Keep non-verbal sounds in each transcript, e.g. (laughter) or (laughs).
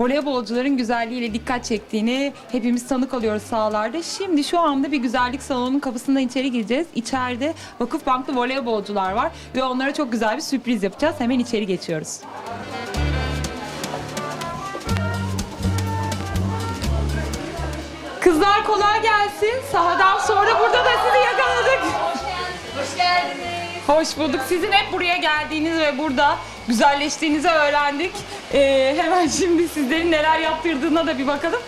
voleybolcuların güzelliğiyle dikkat çektiğini hepimiz tanık oluyoruz sahalarda. Şimdi şu anda bir güzellik salonunun kapısından içeri gireceğiz. İçeride Vakıfbanklı voleybolcular var ve onlara çok güzel bir sürpriz yapacağız. Hemen içeri geçiyoruz. Kızlar kolay gelsin. Sahadan sonra burada da sizi yakaladık. Hoş geldiniz. Hoş bulduk. Sizin hep buraya geldiğinizi ve burada güzelleştiğinizi öğrendik. Ee, hemen şimdi sizlerin neler yaptırdığına da bir bakalım.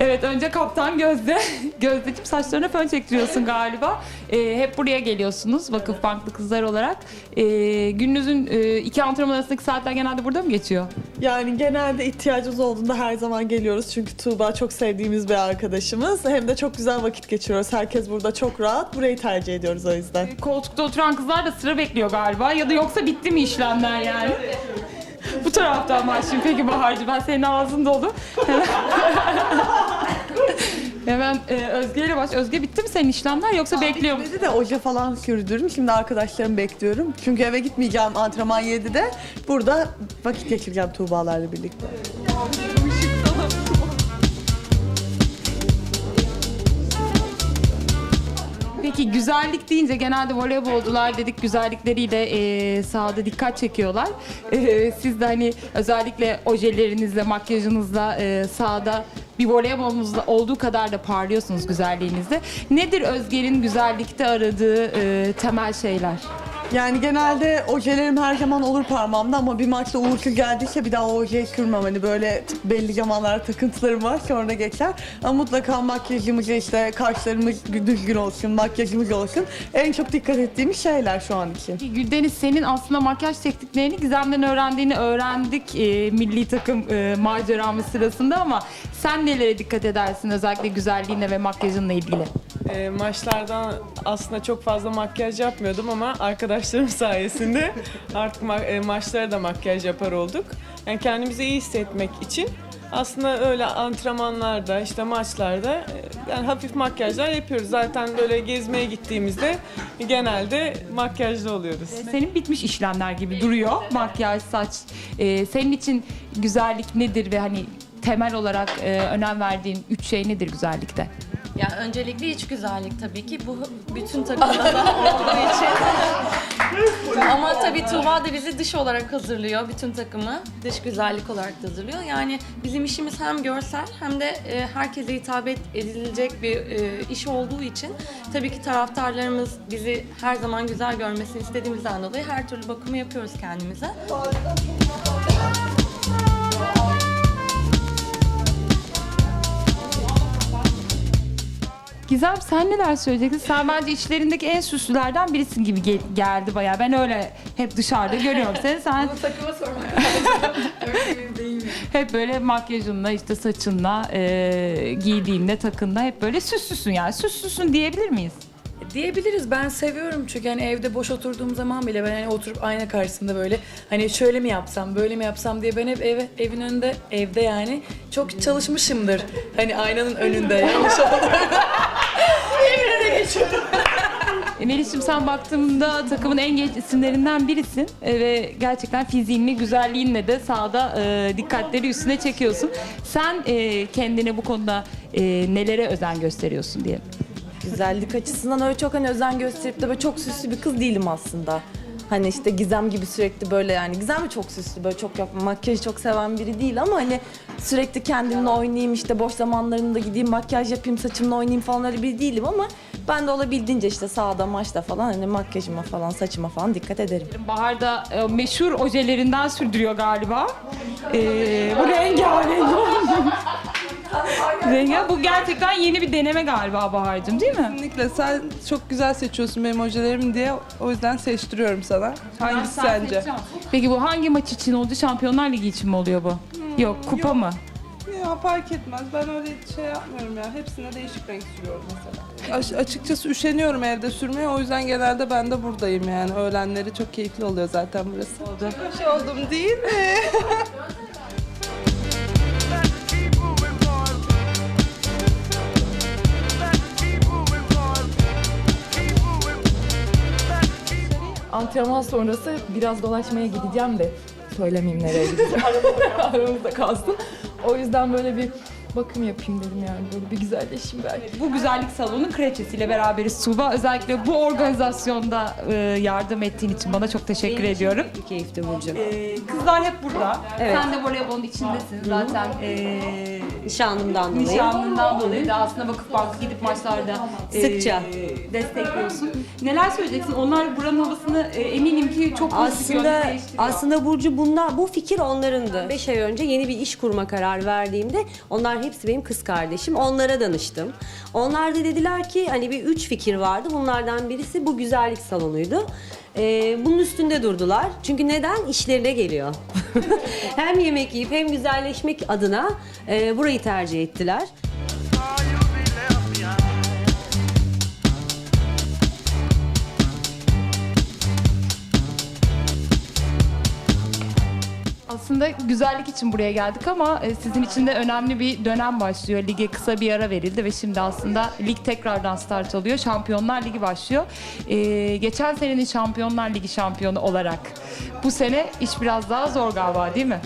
Evet önce Kaptan Gözde. (laughs) Gözdeciğim saçlarına fön çektiriyorsun galiba. Ee, hep buraya geliyorsunuz Vakıfbanklı kızlar olarak. Ee, gününüzün e, iki antrenman arasındaki saatler genelde burada mı geçiyor? Yani genelde ihtiyacımız olduğunda her zaman geliyoruz. Çünkü Tuğba çok sevdiğimiz bir arkadaşımız. Hem de çok güzel vakit geçiriyoruz. Herkes burada çok rahat. Burayı tercih ediyoruz o yüzden. Koltukta oturan kızlar da sıra bekliyor galiba. Ya da yoksa bitti mi işlemler yani? (laughs) Bu taraftan başlayayım. Peki Bahar'cığım ben senin ağzın dolu. (laughs) Hemen, e, Özge ile baş. Özge bitti mi senin işlemler yoksa bekliyor musun? Dedi de oje falan sürdürürüm. Şimdi arkadaşlarımı bekliyorum. Çünkü eve gitmeyeceğim antrenman 7'de. Burada vakit geçireceğim Tuğbalarla birlikte. Peki güzellik deyince genelde voleybolcular dedik güzellikleriyle e, sahada dikkat çekiyorlar. E, siz de hani özellikle ojelerinizle, makyajınızla e, sahada bir voleybolunuzda olduğu kadar da parlıyorsunuz güzelliğinizde. Nedir Özge'nin güzellikte aradığı e, temel şeyler? Yani genelde ojelerim her zaman olur parmağımda ama bir maçta uğursuz geldiyse bir daha o ojeyi sürmem. Hani böyle belli zamanlar takıntılarım var sonra geçer. Ama mutlaka makyajımız işte kaşlarımız düzgün olsun, makyajımız olsun. En çok dikkat ettiğimiz şeyler şu an için. Güldeniz senin aslında makyaj tekniklerini Gizem'den öğrendiğini öğrendik e, milli takım e, maceramız sırasında ama sen nelere dikkat edersin özellikle güzelliğine ve makyajınla ilgili? E, maçlardan aslında çok fazla makyaj yapmıyordum ama arkadaşlarım (laughs) sayesinde artık ma- e, maçlara da makyaj yapar olduk. Yani kendimizi iyi hissetmek için aslında öyle antrenmanlarda işte maçlarda e, yani hafif makyajlar yapıyoruz. Zaten böyle gezmeye gittiğimizde genelde makyajlı oluyoruz. Senin bitmiş işlemler gibi duruyor makyaj, saç. E, senin için güzellik nedir ve hani temel olarak e, önem verdiğin üç şey nedir güzellikte? Ya öncelikle iç güzellik tabii ki bu bütün takımda da (laughs) olduğu için. Ama tabii Tuğba da bizi dış olarak hazırlıyor bütün takımı. Dış güzellik olarak da hazırlıyor. Yani bizim işimiz hem görsel hem de e, herkese hitap edilecek bir e, iş olduğu için tabii ki taraftarlarımız bizi her zaman güzel görmesini istediğimizden dolayı her türlü bakımı yapıyoruz kendimize. Gizem sen neler söyleyeceksin? Sen bence içlerindeki en süslülerden birisin gibi gel- geldi bayağı. Ben öyle hep dışarıda görüyorum seni. Sen Takıma sormak (laughs) hep böyle makyajınla, işte saçınla, e, giydiğinle, takınla hep böyle süslüsün yani. Süslüsün diyebilir miyiz? Diyebiliriz. Ben seviyorum çünkü hani evde boş oturduğum zaman bile ben hani oturup ayna karşısında böyle hani şöyle mi yapsam, böyle mi yapsam diye ben hep eve, evin önünde, evde yani çok çalışmışımdır. Hani aynanın önünde (laughs) yanlış oldu. (laughs) E, Melis'ciğim sen baktığımda takımın en genç isimlerinden birisin E, ve gerçekten fiziğinle, güzelliğinle de sahada e, dikkatleri üstüne çekiyorsun. Sen e, kendine bu konuda e, nelere özen gösteriyorsun diye. güzellik açısından öyle çok hani özen gösterip de böyle çok süslü bir kız değilim aslında. Hani işte Gizem gibi sürekli böyle yani Gizem de çok süslü böyle çok yapma makyajı çok seven biri değil ama hani sürekli kendimle oynayayım işte boş zamanlarımda gideyim makyaj yapayım saçımla oynayayım falan öyle biri değilim ama ben de olabildiğince işte sahada maçta falan hani makyajıma falan saçıma falan dikkat ederim. Bahar da e, meşhur ojelerinden sürdürüyor galiba. E, bu rengarenk. (laughs) Rengarenk. Bu gerçekten yeni bir deneme galiba Bahar'cığım değil mi? Kesinlikle sen çok güzel seçiyorsun benim hocalarım diye o yüzden seçtiriyorum sana. Hangisi Sen sence? Peki bu hangi maç için oldu? Şampiyonlar Ligi için mi oluyor bu? yok, kupa yok. mı? Ya fark etmez. Ben öyle şey yapmıyorum ya. Hepsine değişik renk sürüyorum mesela. Aş- açıkçası üşeniyorum evde sürmeye. O yüzden genelde ben de buradayım yani. Öğlenleri çok keyifli oluyor zaten burası. Oldu. Hoş oldum değil mi? Antrenman sonrası biraz dolaşmaya gideceğim de söylemeyeyim nereye gideceğim. (laughs) Aramızda kalsın. O yüzden böyle bir bakım yapayım dedim yani böyle bir güzelleşeyim belki. Bu güzellik salonu kraliçesiyle beraberiz Tuğba. Özellikle bu organizasyonda e, yardım ettiğin için bana çok teşekkür ediyorum. Bir keyifti Burcu. E, kızlar hep burada. Evet. Sen de voleybolun içindesin zaten. E, Nişanlımdan dolayı. nişanlından dolayı da aslında Vakıfbank'a gidip maçlarda e, Sıkça. destekliyorsun. Neler söyleyeceksin? Onlar buranın havasını e, eminim ki çok pozitif yönde Aslında değiştiriyor. aslında Burcu bunlar bu fikir onlarındı. 5 ay önce yeni bir iş kurma kararı verdiğimde onlar hepsi benim kız kardeşim. Onlara danıştım. Onlar da dediler ki hani bir üç fikir vardı. Bunlardan birisi bu güzellik salonuydu. Ee, bunun üstünde durdular. Çünkü neden? İşlerine geliyor. (laughs) hem yemek yiyip hem güzelleşmek adına e, burayı tercih ettiler. Aslında güzellik için buraya geldik ama e, sizin için de önemli bir dönem başlıyor. Lige kısa bir ara verildi ve şimdi aslında lig tekrardan start alıyor. Şampiyonlar Ligi başlıyor. E, geçen senenin Şampiyonlar Ligi şampiyonu olarak bu sene iş biraz daha zor galiba değil mi?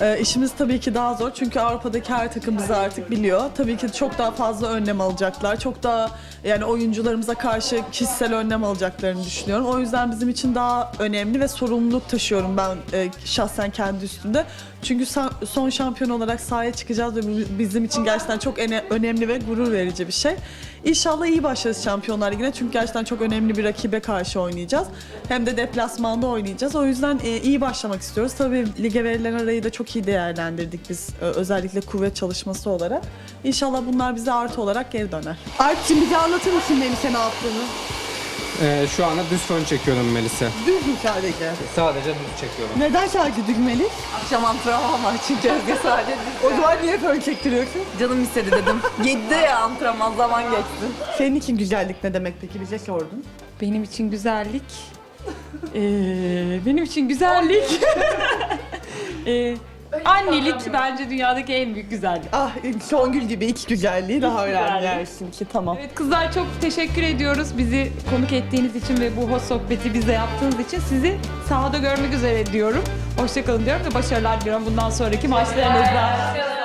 Ee, işimiz tabii ki daha zor çünkü Avrupa'daki her takım bizi artık biliyor. Tabii ki çok daha fazla önlem alacaklar. Çok daha yani oyuncularımıza karşı kişisel önlem alacaklarını düşünüyorum. O yüzden bizim için daha önemli ve sorumluluk taşıyorum ben e, şahsen kendi üstümde. Çünkü son şampiyon olarak sahaya çıkacağız ve bizim için gerçekten çok önemli ve gurur verici bir şey. İnşallah iyi başlarız Şampiyonlar Ligi'ne çünkü gerçekten çok önemli bir rakibe karşı oynayacağız. Hem de deplasmanda oynayacağız. O yüzden e, iyi başlamak istiyoruz. Tabii lige verilen arayı da çok iyi değerlendirdik biz e, özellikle kuvvet çalışması olarak. İnşallah bunlar bize artı olarak geri döner. Artçım bize anlatır mısın Melisa ne yaptığını? Ee, şu anda düz fön çekiyorum Melis'e. Düz mü sadece? Sadece düz çekiyorum. Neden sadece düğmeli? Akşam antrenman var çünkü Özge sadece O zaman niye fön çektiriyorsun? canım istedi dedim. (laughs) 7'de ya antrenman zaman geçsin. Senin için güzellik ne demek peki bize sordun. Benim için güzellik. (laughs) Ee, benim için güzellik. (laughs) Ee, annelik bence dünyadaki en büyük güzellik. Ah Songül gibi iç güzelliği daha önemli ki tamam. Evet kızlar çok teşekkür ediyoruz bizi konuk ettiğiniz için ve bu hoş sohbeti bize yaptığınız için. Sizi sahada görmek üzere diyorum. Hoşçakalın diyorum ve başarılar diliyorum bundan sonraki maçlarınızda.